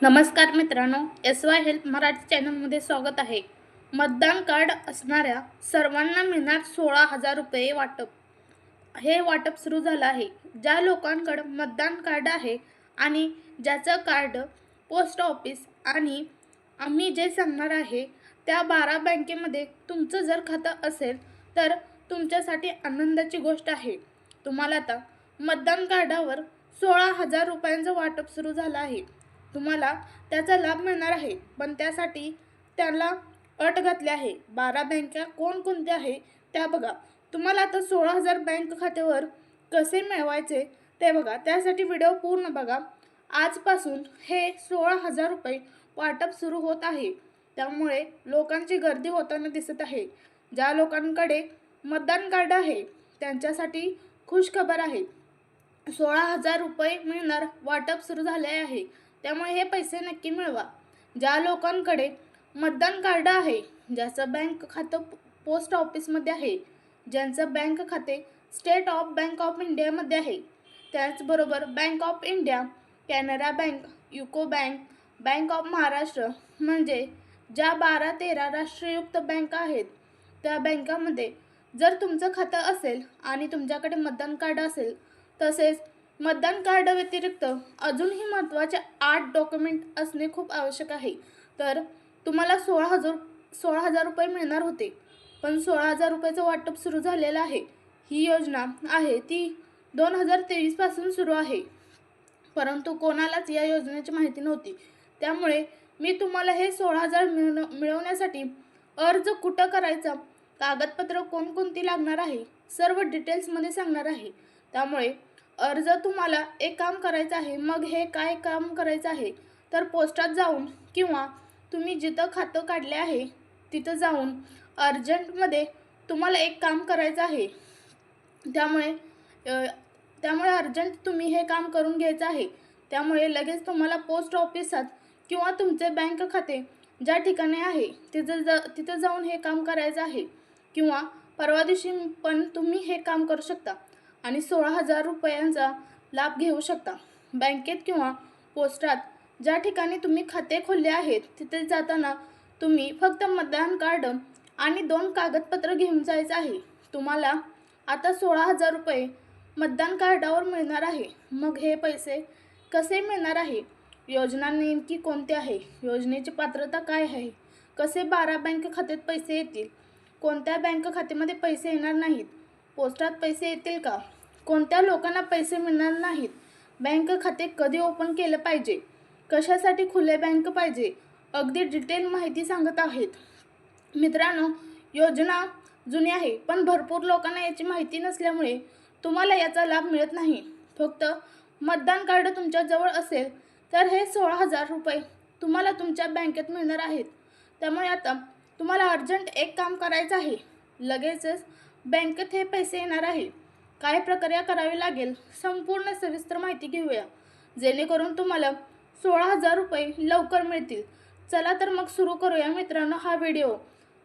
नमस्कार मित्रांनो S Y help Marathi चॅनलमध्ये स्वागत आहे. मतदान कार्ड असणाऱ्या सर्वांना मिळणार सोळा हजार रुपये वाटप. हे वाटप सुरू झालं आहे. ज्या लोकांकडं मतदान कार्ड आहे आणि ज्याचं कार्ड पोस्ट ऑफिस आणि आम्ही जे सांगणार आहे त्या बारा बँकेमध्ये तुमचं जर खातं असेल तर तुमच्यासाठी आनंदाची गोष्ट आहे. तुम्हाला आता मतदान कार्डावर सोळा हजार रुपयांचं वाटप सुरू झालं आहे. तुम्हाला त्याचा लाभ मिळणार आहे. पण त्यासाठी त्याला अट घातली आहे. बारा बँका कोणकोणत्या आहे त्या बघा. तुम्हाला आता सोळा हजार बँक खात्यावर कसे मिळवायचे ते बघा. त्यासाठी व्हिडिओ पूर्ण बघा. आजपासून हे सोळा हजार रुपये वाटप सुरू होत आहे. त्यामुळे लोकांची गर्दी होताना दिसत आहे. ज्या लोकांकडे मतदान कार्ड आहे त्यांच्यासाठी खुश खबर आहे. सोळा हजार रुपये मिळणार वाटप सुरू झाले आहे. त्यामुळे हे पैसे नक्की मिळवा. ज्या लोकांकडे मतदान कार्ड आहे ज्याचं बँक खातं पोस्ट ऑफिसमध्ये आहे ज्यांचं बँक खाते स्टेट ऑफ बँक ऑफ इंडियामध्ये आहे त्याचबरोबर bank of India Canara bank UCO bank bank of Maharashtra म्हणजे ज्या बारा तेरा राष्ट्रयुक्त बँक आहेत त्या बँकामध्ये जर तुमचं खातं असेल आणि तुमच्याकडे मतदान कार्ड असेल तसेच मतदान कार्ड व्यतिरिक्त अजूनही महत्त्वाचे आठ डॉक्युमेंट असणे खूप आवश्यक आहे. तर तुम्हाला सोळा हजार सोळा हजार रुपये मिळणार होते. पण सोळा हजार रुपयाचं वाटप सुरू झालेलं आहे. ही योजना आहे ती दोन हजार तेवीसपासून सुरू आहे. परंतु कोणालाच या योजनेची माहिती नव्हती. त्यामुळे मी तुम्हाला हे सोळा हजार मिळवण मिळवण्यासाठी अर्ज कुठं करायचा कागदपत्र कोणकोणती लागणार आहे सर्व डिटेल्समध्ये सांगणार आहे. त्यामुळे अर्ज तुम्हाला एक काम करायचं आहे मग हे काय काम करायचं आहे? तर पोस्टात जाऊन किंवा तुम्ही जिथं खातं काढले आहे तिथं जाऊन अर्जंटमध्ये तुम्हाला एक काम करायचं आहे. त्यामुळे त्यामुळे अर्जंट तुम्ही हे काम करून घ्यायचं आहे. त्यामुळे लगेच तुम्हाला पोस्ट ऑफिसात किंवा तुमचे बँक खाते ज्या ठिकाणी आहे तिथं ज तिथं जाऊन हे काम करायचं आहे. किंवा परवा दिवशी पण तुम्ही हे काम करू शकता. आणि सोळा हजार रुपयांचा लाभ घेऊ शकता. बँकेत किंवा पोस्टात ज्या ठिकाणी तुम्ही खाते खोलले आहेत तिथे जाताना तुम्ही फक्त मतदान कार्ड आणि दोन कागदपत्र घेऊन जायचं आहे. तुम्हाला आता सोळा हजार रुपये मतदान कार्डावर मिळणार आहे. मग हे पैसे कसे मिळणार आहे? योजना नेमकी कोणती आहे? योजनेची पात्रता काय आहे? कसे बारा बँक खात्यात पैसे येतील? कोणत्या बँक खात्यामध्ये पैसे येणार नाहीत? पोस्टात पैसे येतील का? कोणत्या लोकांना पैसे मिळणार नाहीत? बँक खाते कधी ओपन केलं पाहिजे? कशासाठी खुले बँक पाहिजे? अगदी डिटेल माहिती सांगत आहेत. मित्रांनो योजना जुनी आहे पण भरपूर लोकांना याची माहिती नसल्यामुळे तुम्हाला याचा लाभ मिळत नाही. फक्त मतदान कार्ड तुमच्याजवळ असेल तर हे सोळा हजार रुपये तुम्हाला तुमच्या बँकेत मिळणार आहेत. त्यामुळे आता तुम्हाला अर्जंट एक काम करायचं आहे. लगेचच बँकेत हे पैसे येणार आहे. काय प्रक्रिया करावी लागेल. संपूर्ण सविस्तर माहिती घेऊया. जेणेकरून तुम्हाला सोळा हजार रुपये लवकर मिळतील. चला तर मग सुरू करूया मित्रांनो हा व्हिडिओ.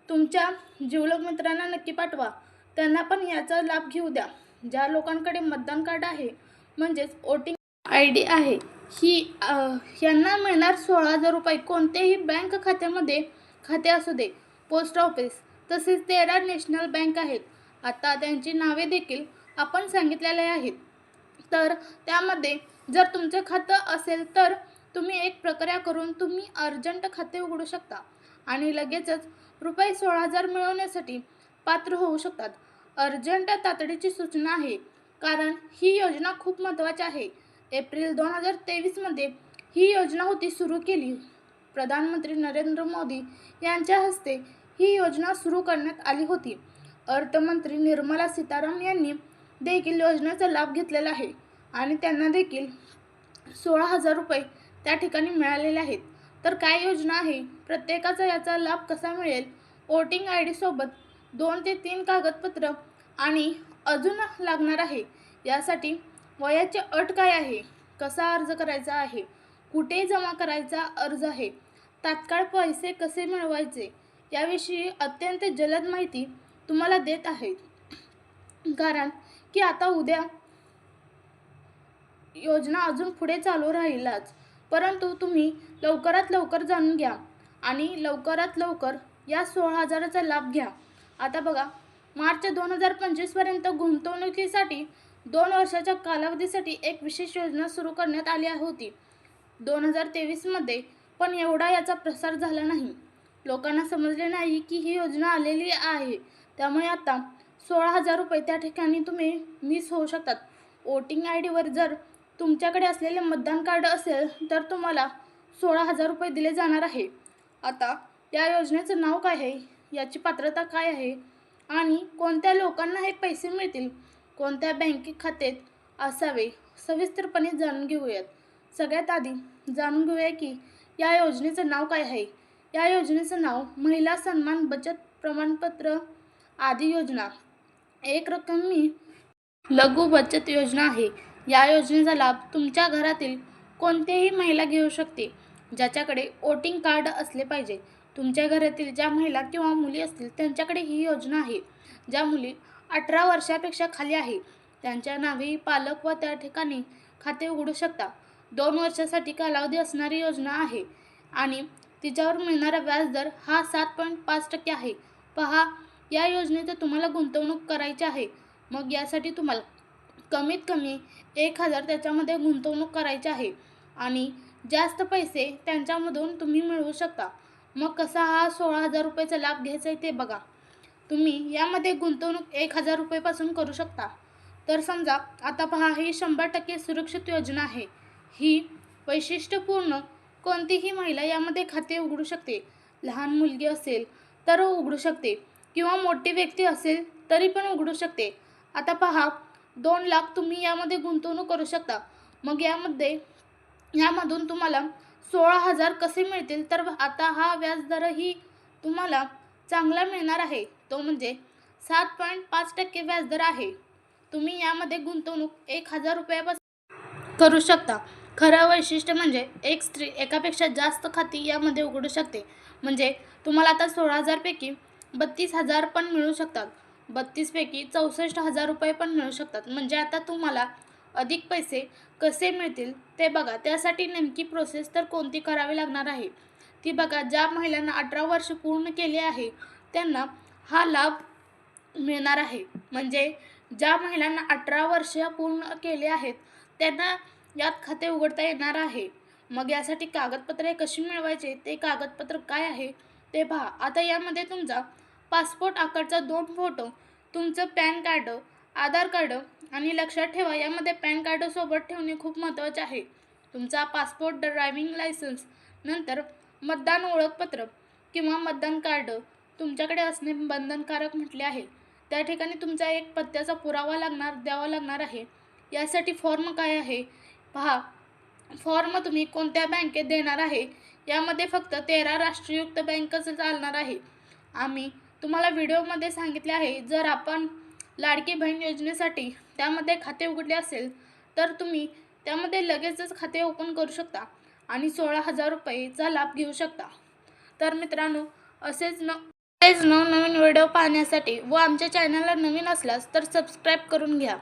तुमच्या जिवलग मित्रांना नक्की पाठवा. त्यांना पण याचा लाभ घेऊ द्या. ज्या लोकांकडे मतदान कार्ड आहे म्हणजेच वोटिंग आय डी आहे ही यांना मिळणार सोळा हजार रुपये. कोणत्याही बँक खात्यामध्ये खाते असू दे पोस्ट ऑफिस तसेच तेरा नॅशनल बँक आहेत. आता त्यांची नावे देखील आपण सांगितलेले आहेत तर त्यामध्ये जर तुमचं खातं असेल तर तुम्ही एक प्रक्रिया करून तुम्ही अर्जंट खाते उघडू शकता आणि लगेचच रुपये सोळा हजार मिळवण्यासाठी पात्र होऊ शकतात. अर्जंट तातडीची सूचना आहे कारण ही योजना खूप महत्त्वाची आहे. एप्रिल दोन हजार तेवीसमध्ये ही योजना होती सुरू केली. प्रधानमंत्री नरेंद्र मोदी यांच्या हस्ते ही योजना सुरू करण्यात आली होती. अर्थमंत्री निर्मला सीताराम यांनी देखील योजनेचा लाभ घेतलेला आहे आणि त्यांना देखील सोळा हजार रुपये त्या ठिकाणी मिळालेले आहेत. तर काय योजना आहे? प्रत्येकाचा याचा लाभ कसा मिळेल? वोटिंग आय डीसोबत दोन ते तीन कागदपत्र आणि अजून लागणार आहे? यासाठी वयाची अट काय आहे? कसा अर्ज करायचा आहे? कुठे जमा करायचा अर्ज आहे? तात्काळ पैसे कसे मिळवायचे? याविषयी अत्यंत जलद माहिती तुम्हाला देत आहेत कारण की आता उद्या योजना अजून पुढे चालू राहीलच. परंतु तुम्ही लवकरात लवकर जाणून घ्या आणि लवकरात लवकर या सोळा हजाराचा लाभ घ्या. आता बघा मार्च दोन हजार पंचवीसपर्यंत गुंतवणुकीसाठी दोन वर्षाच्या कालावधीसाठी एक विशेष योजना सुरू करण्यात आली होती. दोन हजार तेवीसमध्ये पण एवढा याचा प्रसार झाला नाही. लोकांना समजले नाही की ही योजना आलेली आहे. त्यामुळे आता सोळा हजार रुपये त्या ठिकाणी तुम्ही मिस होऊ शकतात. वोटिंग आय डीवर जर तुमच्याकडे असलेले मतदान कार्ड असेल तर तुम्हाला सोळा हजार रुपये दिले जाणार आहे. आता या योजनेचं नाव काय आहे? याची पात्रता काय आहे? आणि कोणत्या लोकांना हे पैसे मिळतील? कोणत्या बँके खात्यात असावे? सविस्तरपणे जाणून घेऊयात. सगळ्यात आधी जाणून घेऊया की या योजनेचं नाव काय आहे? या योजनेचं नाव महिला सन्मान बचत प्रमाणपत्र आदी योजना. एक रकमी लघु बचत योजना आहे. या योजनेचा लाभ तुमच्या घरातील कोणतीही महिला घेऊ शकते ज्याच्याकडे वोटिंग कार्ड असले पाहिजे. तुमच्या घरातील ज्या महिला किंवा मुली असतील त्यांच्याकडे ही योजना आहे ज्या मुली अठरा वर्षापेक्षा खाली आहे. त्यांच्या नावे पालक व त्या ठिकाणी खाते उघडू शकता. दोन वर्षासाठी कालावधी असणारी योजना आहे आणि तिच्यावर मिळणारा व्याजदर हा सात पॉईंट पाच टक्के आहे. पहा या योजनेत तुम्हाला गुंतवणूक करायची आहे. मग यासाठी तुम्हाला कमीत कमी एक हजार त्याच्यामध्ये गुंतवणूक करायची आहे. आणि जास्त पैसे त्यांच्यामधून तुम्ही मिळवू शकता. मग कसा हा सोळा हजार रुपयाचा लाभ घ्यायचा आहे ते बघा. तुम्ही यामध्ये गुंतवणूक एक हजार रुपयेपासून करू शकता. तर समजा आता पहा ही शंभर टक्के सुरक्षित योजना आहे. ही वैशिष्ट्यपूर्ण कोणतीही महिला यामध्ये खाते उघडू शकते. लहान मुलगी असेल तर उघडू शकते. किंवा मोठी व्यक्ती असेल तरी पण उघडू शकते. आता पहा दोन लाख तुम्ही यामध्ये गुंतवणूक करू शकता. मग यामध्ये यामधून तुम्हाला सोळा हजार कसे मिळतील? तर आता हा व्याजदरही तुम्हाला चांगला मिळणार आहे. तो म्हणजे सात पॉईंट पाच टक्के व्याजदर आहे. तुम्ही यामध्ये गुंतवणूक एक हजार रुपयापासून करू शकता. खरं वैशिष्ट्य म्हणजे एक स्त्री एकापेक्षा जास्त खाती यामध्ये उघडू शकते. म्हणजे तुम्हाला आता सोळा हजारपैकी बत्तीस हजार पण मिळू शकतात. बत्तीसपैकी चौसष्ट हजार रुपये पण मिळू शकतात. म्हणजे आता तुम्हाला अधिक पैसे कसे मिळतील ते बघा. त्यासाठी नेमकी प्रोसेस तर कोणती करावी लागणार आहे? ती बघा. ज्या महिलांना अठरा वर्ष पूर्ण केले आहे त्यांना हा लाभ मिळणार आहे. म्हणजे ज्या महिलांना अठरा वर्ष पूर्ण केले आहेत त्यांना यात खाते उघडता येणार आहे. मग यासाठी कागदपत्रे कशी मिळवायचे? ते कागदपत्र काय आहे? ते पहा. आता यामध्ये तुमचा पासपोर्ट आकारचा दोन फोटो तुमचं पॅन कार्ड आधार कार्ड आणि लक्षात ठेवा यामध्ये पॅन कार्ड सोबत ठेवणे खूप महत्त्वाचे आहे. तुमचा पासपोर्ट ड्रायव्हिंग लायसन्स नंतर मतदान ओळखपत्र किंवा मतदान कार्ड तुमच्याकडे असणे बंधनकारक म्हटले आहे. त्या ठिकाणी तुमचा एक पत्त्याचा पुरावा लागणार द्यावा लागणार आहे. यासाठी फॉर्म काय आहे? पहा. फॉर्म तुम्ही कोणत्या बँकेत देणार आहे? यामध्ये फक्त तेरा राष्ट्रीययुक्त बँकच चालणार आहे. आम्ही तुम्हाला व्हिडिओमध्ये सांगितले आहे जर आपण लाडकी बहीण योजनेसाठी त्यामध्ये खाते उघडले असेल तर तुम्ही त्यामध्ये लगेचच खाते ओपन करू शकता आणि सोळा हजार रुपयेचा लाभ घेऊ शकता. तर मित्रांनो असेच न असेच नवनवीन व्हिडिओ पाहण्यासाठी व आमच्या चॅनलला नवीन असल्यास तर सबस्क्राईब करून घ्या.